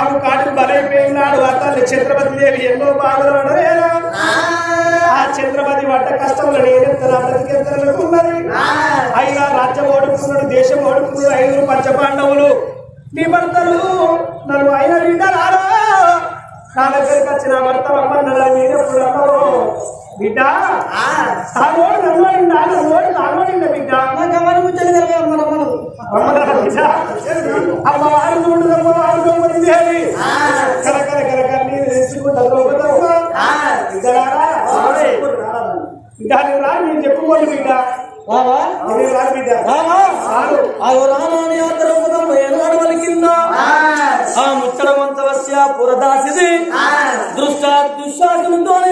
పాము కాటు బలైపోయినాడు. తల్లి ఛత్రపతి దేవి ఎన్నో బాధలు పడలేదా ఆ ఛత్రపతి పడ్డ కష్టంలో నేనెత్తన బ్రతికెత్తనుకున్నది అయినా రాజ్యం ఓడుకున్నాడు దేశం ఓడుకున్నాడు ఐదుగురు పంచపాండవులు. నీ భర్తలు నన్ను అయిన వింటారా నా దగ్గరికి వచ్చిన భర్త అమ్మన్నలా నేనెప్పుడు అమ్మవు బిడ్డ? తానోడు నన్నోడిందా నన్నోడు తానోడిందా బిడ్డ? అమ్మగారు బిడ్డ? అమ్మ వారు చూడు అమ్మ వారు గమ్మనింది అని కర కర కర కర నీరు తెచ్చుకుంటా లోపలమ్మా ఇద్దరారా దాని రా నేను చెప్పుకోండి బిడ్డ నేను రా బిడ్డ. రాను కింద ఆ. ముచ్చడమంతవస్య పురదాసిది. దృష్ట దుశ్శాసనంతోనే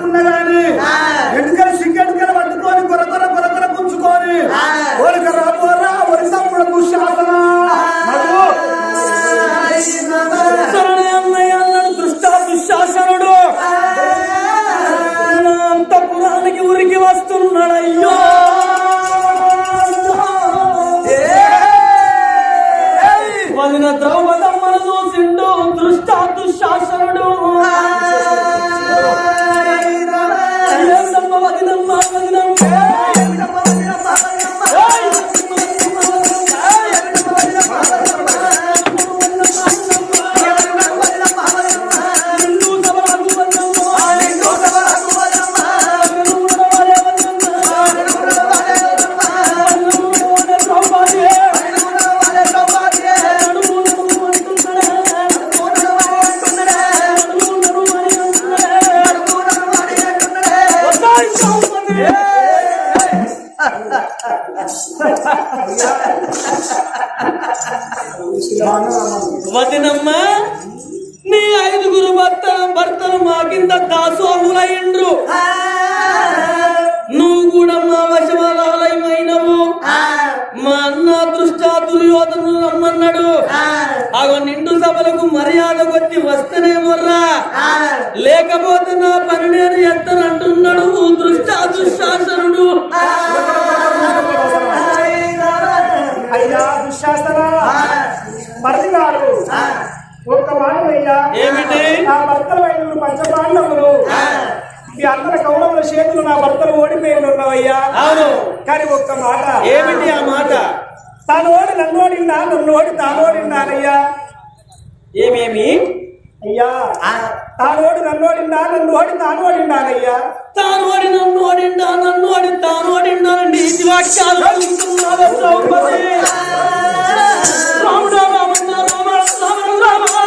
पुन्हा వదినమ్మ నీ ఐదుగురు భర్త భర్తలు మా కింద దాసోహులైండ్రు మా అన్న దృష్ట దుర్యోధను రమ్మన్నాడు. అగో నిండు సభలకు మర్యాద కొట్టి వస్తేనే మొర్రా. లేకపోతే నా పని నేను ఎత్తనంటున్నాడు దృష్ట దుశ్శాసనుడు అయ్యా దుశ్శాసన? ఒక్క మాట అయ్యా ఏమిటి? నా ఐదుగురు పంచపాండవులు. మీ అందరి కౌరవుల చేతులు నా భర్తలు ఓడిపోయి ఉన్నవయ్యా అవును కానీ ఒక్క మాట ఏమిటి ఆ మాట తాను ఓడి నన్ను ఓడిందా నన్ను ఓడి తాను ఓడిందానయ్యా ఏమేమి అయ్యా తాను ఓడి నన్ను ఓడిందా నన్ను ఓడి తాను ఓడిందానయ్యా తాను ఓడి నన్ను నన్ను తాను ఇది వాక్యాలు ద్రౌపది రాముడా రామన్న రామ రామ రామ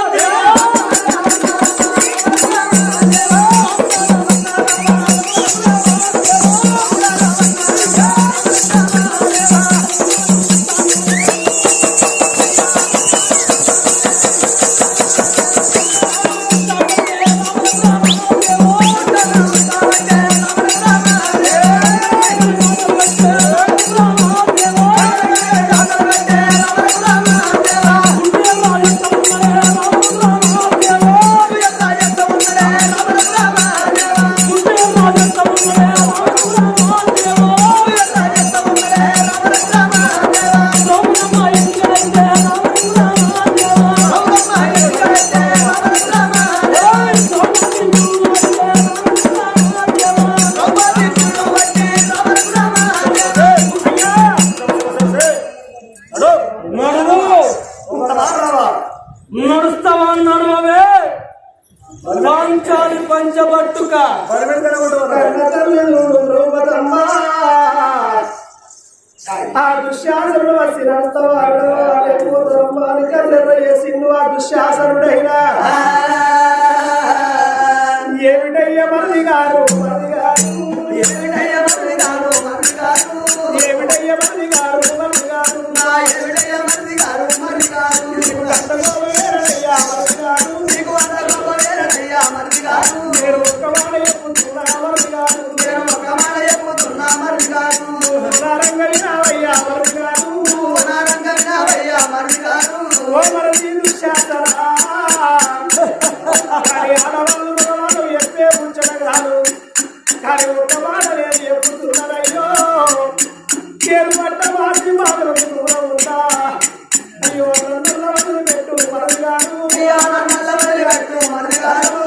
Bye.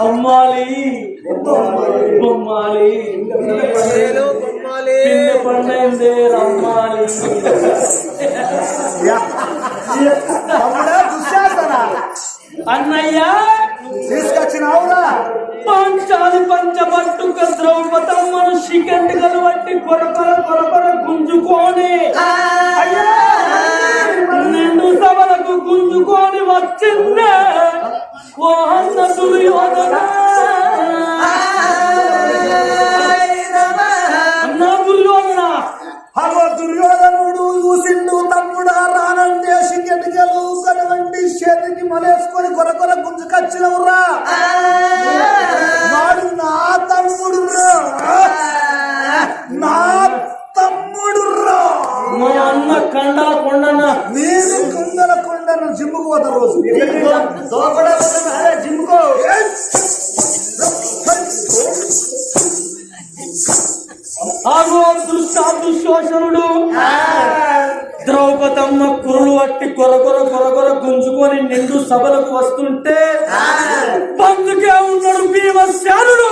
అమ్మాలి బొమ్మాలి. పండే రమ్మాలి. అన్నయ్య. తీసుకొచ్చినావురా. పంచాది పంచబట్టుక ద్రౌపదమ్మను షికెట్ కలబట్టి కొరకొర కొరకొర గుంజుకోని. నిండు సభలకు గుంజుకోని వచ్చింది. వాహన దుర్యోధన. దుర్యోధనుడు చూసిండు తమ్ముడా రాణం చేసి గెటికలు కనవండి చేతికి మలేసుకొని కొర కొర గుంజుకొచ్చినవురా. వాడు నా తమ్ముడు రా పట్టి కొరకొర గొరగొర గుంజుకొని నిండు సభలకు వస్తుంటే బంధుకే ఉన్నాడు భీమశానుడు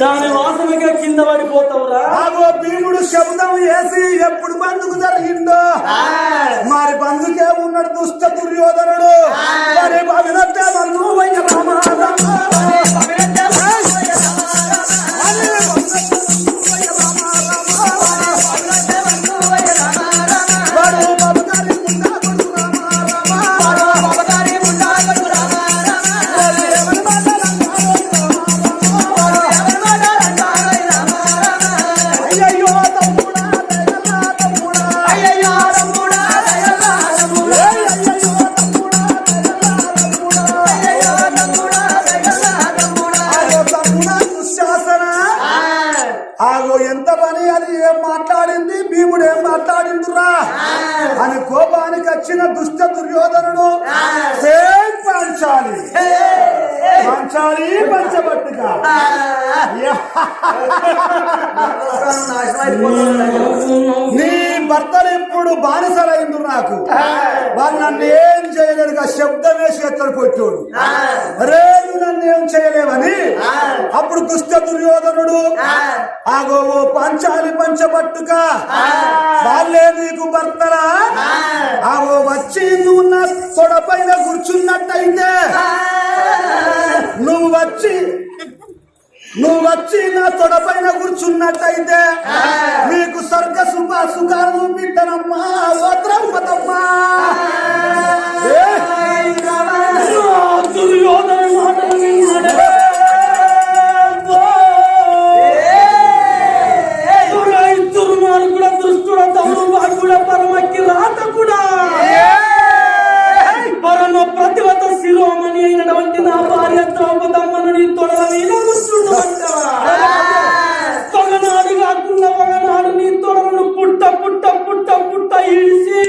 దాని వాసనగా కింద పడిపోతావురా. భీముడు శబ్దం వేసి ఎప్పుడు బందుకు జరిగిందో? మరి బంధుకే ఉన్నాడు దుష్ట దుర్యోధనుడు. మరి అవినట్టే చేయలేరుగా శబ్దం వేసి ఎత్తడు అరే నువ్వు నన్ను ఏం చేయలేవని? అప్పుడు దుష్ట దుర్యోధనుడు ఆగో ఓ పంచాలి పంచబట్టుక వాళ్ళే నీకు భర్తరా ఆగో వచ్చి నువ్వు నా తొడపైన కూర్చున్నట్టయితే నువ్వు వచ్చి నువ్వు వచ్చి నా తొడపైన కూర్చున్నట్టయితే నీకు స్వర్గ శుభ సుఖాలు చూపిద్దనమ్మా ఏ? దుర్యోధన శిరోమణి అయినటువంటి నా భార్య ద్రౌపదమ్మను నీ తొడల మీద కూర్చుండమంటావా? తొగనాడు కాకుండా ఒకనాడు నీ తొడలను పుట్ట పుట్ట పుట్ట పుట్ట ఇడిసి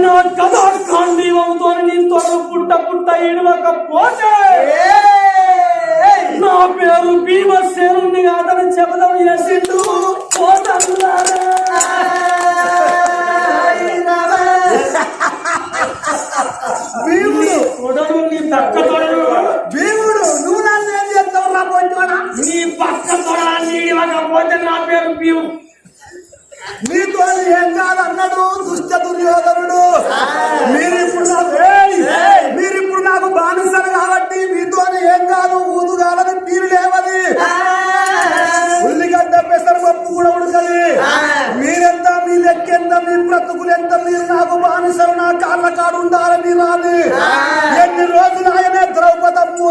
నా కథ కాండీవంతో నీ తొడలు పుట్ట పుట్ట ఇడవకపోతే నా పేరు భీమసేనుని అతను చెబుదాం చేసిండు. పోతారు భీముడు తొడలు నీ పక్క తొడలు. భీముడు నువ్వు నన్ను ఏం చేస్తావు రా పొంచోడా నీ పక్క ఇడవకపోతే నా పేరు భీము నీతో ఏం కాదన్నాడు? దుష్ట దుర్యోధనుడు. మీరు ఇప్పుడు నాకు ఏయ్! మీరు ఇప్పుడు నాకు బానిసలు కాబట్టి మీతో ఏం కాదు. ఊదు కాదని మీరు లేవది కూడా ఉడకది మీరెంత మీ లెక్కెంత మీ బ్రతుకులు ఎంత మీరు నాకు బానిసలు నా కాళ్ళ కాడు ఉండాలని రాని. ఎన్ని రోజులు ఆయనే ద్రౌపదమ్ము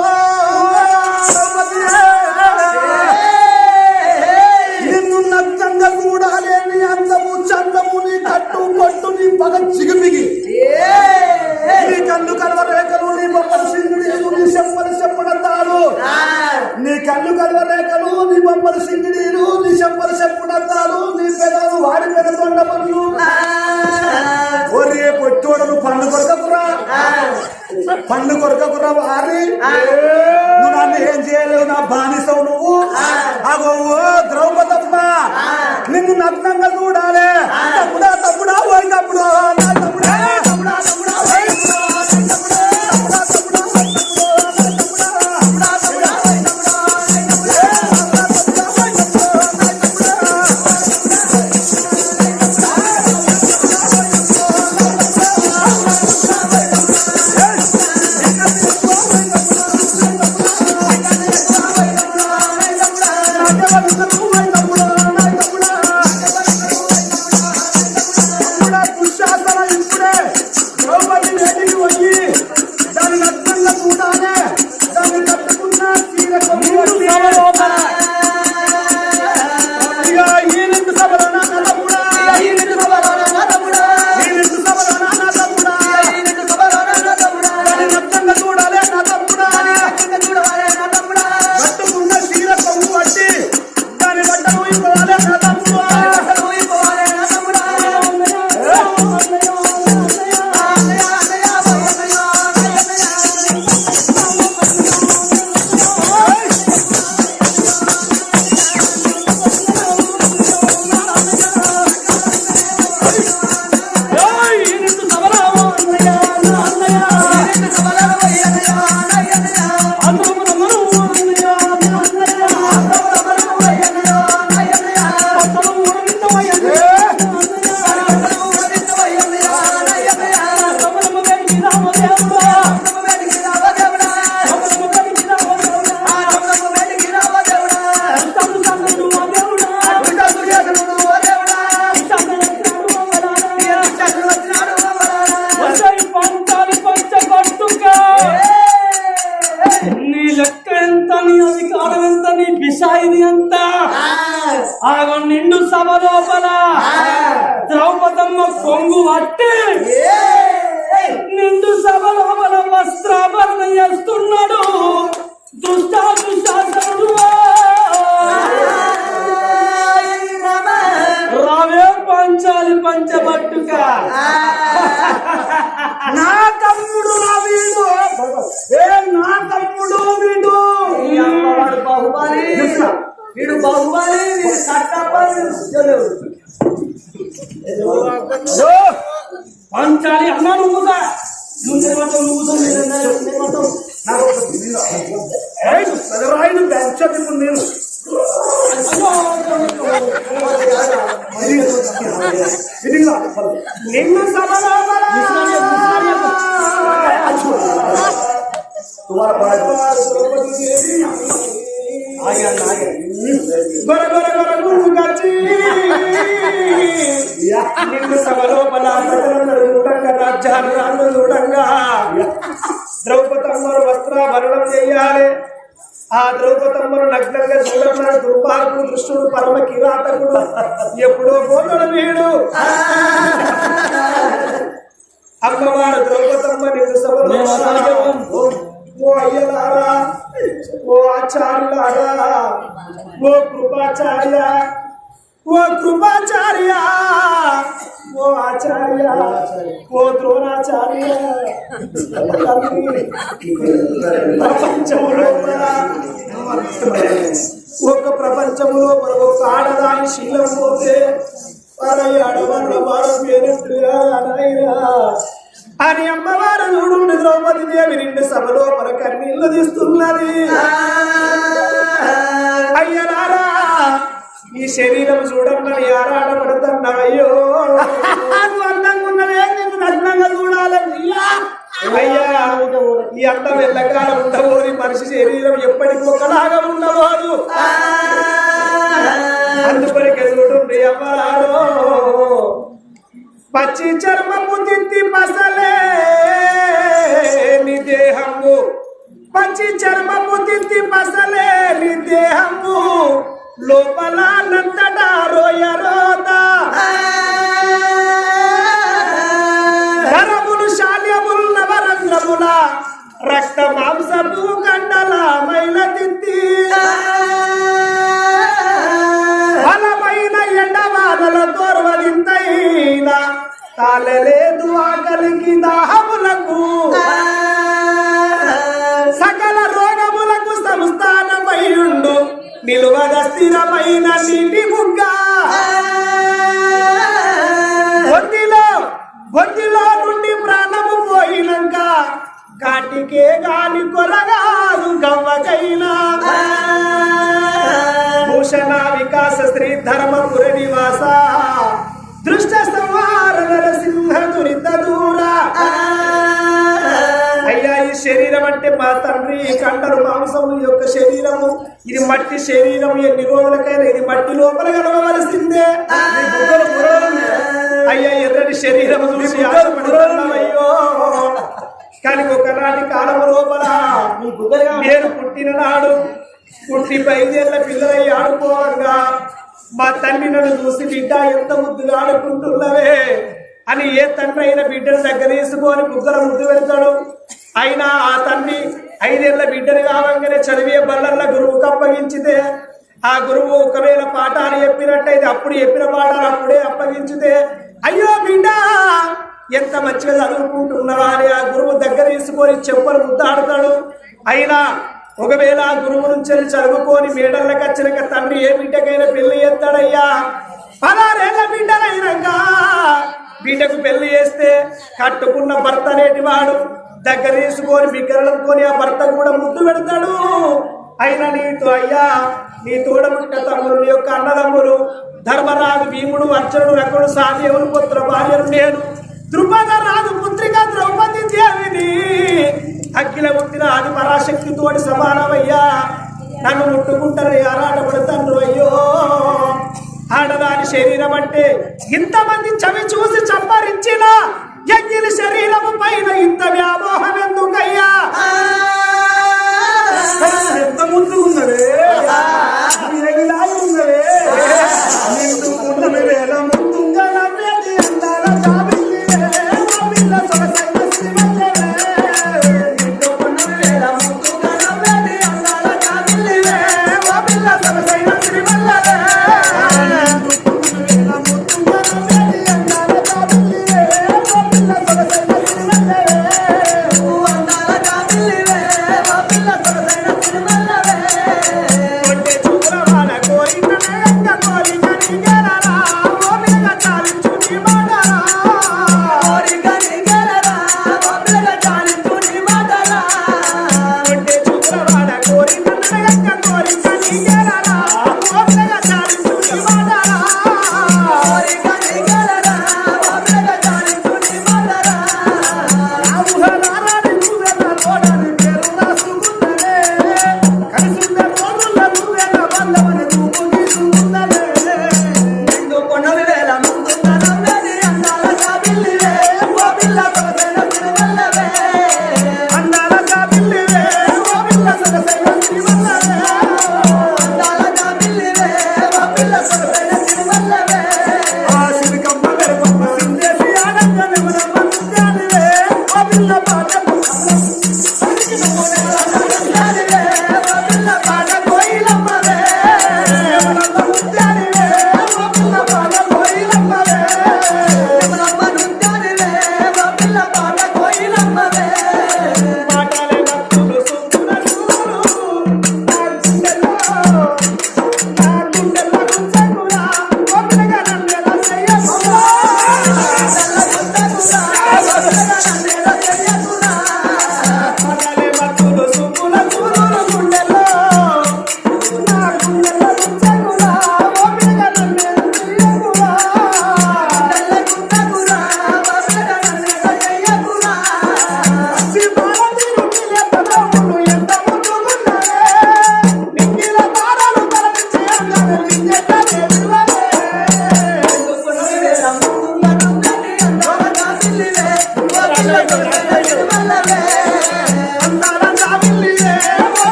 నీ పిశాయిది ఎంత ఆగో నిండు సభ లోపల. ద్రౌపదమ్మ కొంగు పట్టి నిండు సభ లోపల వస్త్రాభరణ చేస్తున్నాడు దుష్ట పంచబట్టుక. నా తమ్ముడు నా వీడు. ఏ నా తమ్ముడు వీడు. వాడు బాహుబలి. వీడు బాహుబలి వీడు కట్టపడి పంచాలి అన్నా నువ్వు నువ్వు నిర్మాతం నువ్వు నిర్మాతం నాకు చదవరాయి నువ్వు నేను. నిన్ను సభలో तुम्हारा बड़ा आगे आगे గొర గొర గొర గుండు గచ్చి నిన్ను సభలో బలాపడంగా రాజ్యాలు రాళ్ళు చూడంగా ద్రౌపదమ్మను వస్త్రాభరణం చెయ్యాలి ఆ ద్రౌపదమ్మను నగ్నంగా చూడన్నాడు దుర్మార్గు కృష్ణుడు పరమ కిరాతకుడు ఎప్పుడో పోతాడు వీడు అమ్మవారు ద్రౌపదమ్మ నిన్ను సభలో ఓ అయ్యలారా ఓ ఆచార్యులారా ఓ కృపాచార్య ఓ కృపాచార్య ఓ ఆచార్య ఓ ద్రోణాచార్య ప్రపంచములో ఒక ప్రపంచములో ఒక ఆడదాని శీలం పోతే పరై ఆడవాళ్ళ వారు అని అమ్మవారు చూడు ద్రౌపది దేవి నిండు సభలో మన కన్నీళ్ళు తీస్తున్నది. అయ్యలారా ఈ శరీరం చూడమని ఆరాటపడుతున్నా అయ్యో అందంగా ఉన్నవే నేను నగ్నంగా చూడాలని. అయ్యా ఈ అందం ఎల్లకాలం ఉండబోది మనిషి శరీరం ఎప్పటికీ ఒకలాగా ఉండబోదు. అందుకొరకే చూడు అమ్మలారో పచ్చి చర్మము దిద్ది మసలే నీ దేహము పచ్చి చర్మము దిద్ది మసలే నీ దేహము లోపల నంతటా రోయ రోద శాల్యములు నవరంధ్రముల రక్త మాంసము కండల మైల దిద్ది బలమైన ఎండవాదల తోర్వలింతైన తాళలేదు ఆకలికి దాహములకు. సకల రోగములకు సంస్థానమైండు నిలువద స్థిరమైన నీటి బుగ్గ ఒంటిలో ఒంటిలో నుండి ప్రాణము పోయినాక కాటికే గాలి కొరగాదు గవ్వకైనా. వికాస శ్రీ ధర్మపుర నివాస దృష్ట సంహార నరసింహ దురిత దూర అయ్యా ఈ శరీరం అంటే మా తండ్రి కండలు మాంసము యొక్క శరీరము. ఇది మట్టి శరీరం ఎన్ని రోజులకైనా ఇది మట్టి లోపల పురవలు. అయ్యా ఎర్రని శరీరం చూసి అయ్యో. కానీ ఒకనాటి కాలం లోపల నేను పుట్టిన నాడు పుట్టి పైదేళ్ళ పిల్లలై ఆడుకోవంగా మా తండ్రి నన్ను చూసి బిడ్డ ఎంత ముద్దుగా ఆడుకుంటున్నవే? అని ఏ తండ్రి అయినా బిడ్డను దగ్గర తీసుకొని ముగ్గుర ముద్దు పెడతాడు. అయినా ఆ తండ్రి ఐదేళ్ళ బిడ్డను కావంగానే చదివే బల్లల్లో గురువుకు అప్పగించితే ఆ గురువు ఒకవేళ పాఠాలు చెప్పినట్టయితే అప్పుడు చెప్పిన పాఠాలు అప్పుడే అప్పగించితే అయ్యో బిడ్డ ఎంత మంచిగా చదువుకుంటున్నావా? అని ఆ గురువు దగ్గర తీసుకొని చెప్పులు ముద్దాడుతాడు. అయినా ఒకవేళ ఆ గురువు నుంచి చదువుకొని మేడల్లోకి వచ్చినాక తండ్రి ఏ బిడ్డకైనా పెళ్ళి చేస్తాడయ్యా? పదారేళ్ళ బిడ్డలైనాక బిడ్డకు పెళ్ళి చేస్తే కట్టుకున్న భర్త అనేటి వాడు దగ్గర తీసుకొని బిగ్గరలుకొని ఆ భర్త కూడా ముద్దు పెడతాడు. అయినా నీతో అయ్యా నీ తోడబుట్ట తమ్ముడు నీ యొక్క అన్నదమ్ములు ధర్మరాజు భీముడు అర్జునుడు రకుడు సాదేవుడు పుత్ర భార్యను నేను ద్రుపద రాజు పుత్రిక ద్రౌపది దేవిని అఖిల పుట్టిన ఆది పరాశక్తి సమానమయ్యా. నన్ను ముట్టుకుంటారు ఆరాటపడతాను అయ్యో. ఆడదాని శరీరం అంటే ఇంతమంది చవి చూసి చంపరించిన ఎంగిలి శరీరము పైన ఇంత వ్యామోహం ఎందుకయ్యా?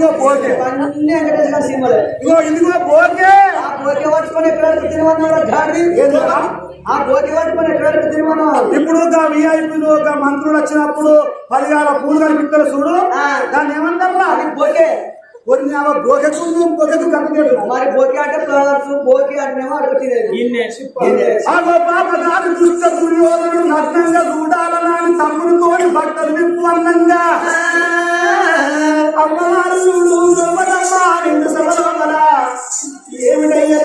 లవ్ యూ ఇగో ఇదిగో పోకే ఇగో ఇదిగో పోకే ఏందిరా? ఇప్పుడు ఒక విఐపీలు ఒక మంత్రులు వచ్చినప్పుడు పదివేల పూలు కనిపిస్తారు చూడు. దాన్ని ఏమంటారా కొన్ని ఆమె బోకెకు బోకెకు కనిపించాడు మరి బోకి అంటే ఫ్లవర్స్ బోకి అంటేనేమో అడుగుతుంది ఆగో పాప దాని దుష్ట నగ్నంగా చూడాలని తమ్ముడితోని అమ్మవారు చూడు ఏమిటయ్య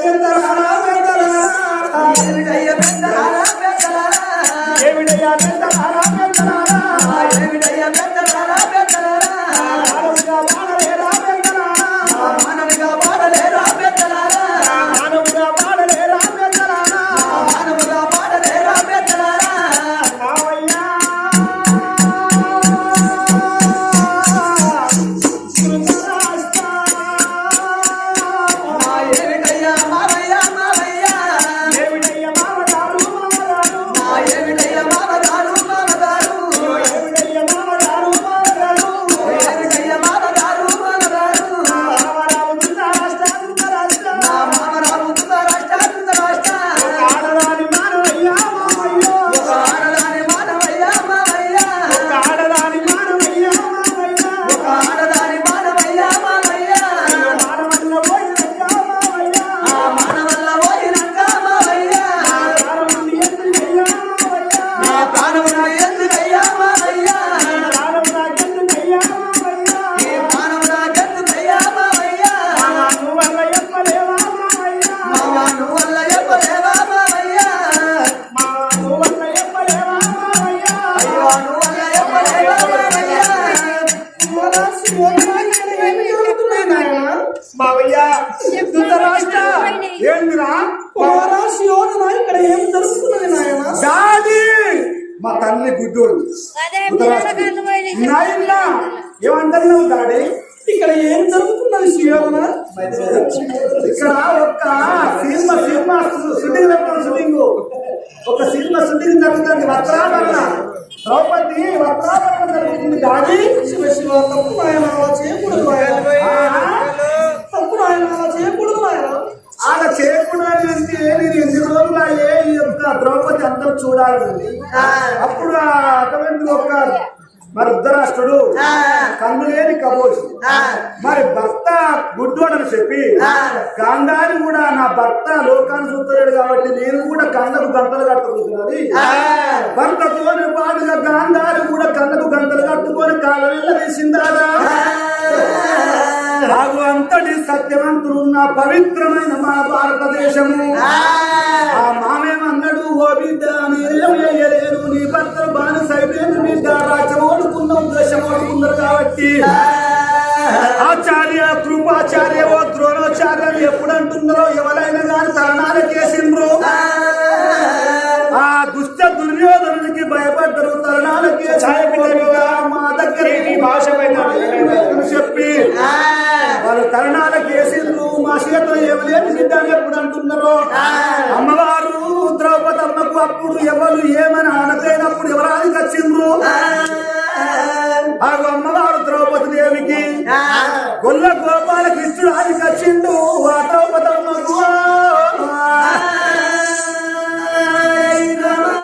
నువ్వు డాడీ ఇక్కడ ఏం జరుగుతున్నది శివన ఇక్కడ ఒక సినిమా సినిమా షూటింగ్ పెట్టాం షూటింగ్. ఒక సినిమా షూటింగ్ జరుగుతుంది వస్త్రాభరణ. ద్రౌపది వస్త్రాభరణ జరుగుతుంది. డాడీ శివ శివ తప్పు అలా చేయకూడదు తప్పు అలా చేయకూడదు నాయన ఆడ చేయకుండా నేను ఎన్ని రోజులు అయ్యే ఈ యొక్క ద్రౌపది అందరూ చూడాలి అప్పుడు అటువంటి ఒక మరి ధృతరాష్ట్రుడు కన్ను లేని కబోసి మరి భర్త గుడ్డోడని చెప్పి గాంధారి కూడా నా భర్త లోకాన్ని చూస్తలేడు కాబట్టి నేను కూడా కళ్ళకు గంటలు కట్టుకుంటున్నది. భర్తతోని పాటుగా గాంధారి కూడా కళ్ళకు గంటలు కట్టుకొని వెళ్ళ వేసిందారా ఆగు అంతటి సత్యవంతులున్న పవిత్రమైన మా భారతదేశము. ఆ. మామేమన్నాడు ఓ బిడ్డ నేనేం నీ భర్త బానిస అయిపోయింది బిడ్డ రాజ్యం ఓడుకున్నాం దేశం ఓడుకున్నారు కాబట్టి. ఆచార్య కృపాచార్య ఓ ద్రోణాచార్యులు ఎప్పుడు అంటున్నారో ఎవరైనా కానీ తరుణాలకేసిండ్రు ఆ దుష్ట దుర్యోధనునికి భయపడ్డరు తరుణాలకి ఛాయపిల్లలుగా మా దగ్గర భాష చెప్పి వాళ్ళు తరుణాలకు వేసిండ్రు మా చేతిలో ఏమలేదు బిడ్డలు ఎప్పుడు అంటున్నారో. అమ్మవారు ద్రౌపదమ్మకు అప్పుడు ఎవరు ఏమని అనకైనప్పుడు ఎవరానికి వచ్చిండ్రు ఆ అమ్మవారు ద్రౌపది దేవికి గొల్ల గోపాల కృష్ణుడు ఆదికి వచ్చిండు ఆ ద్రౌపదమ్మకు ఆ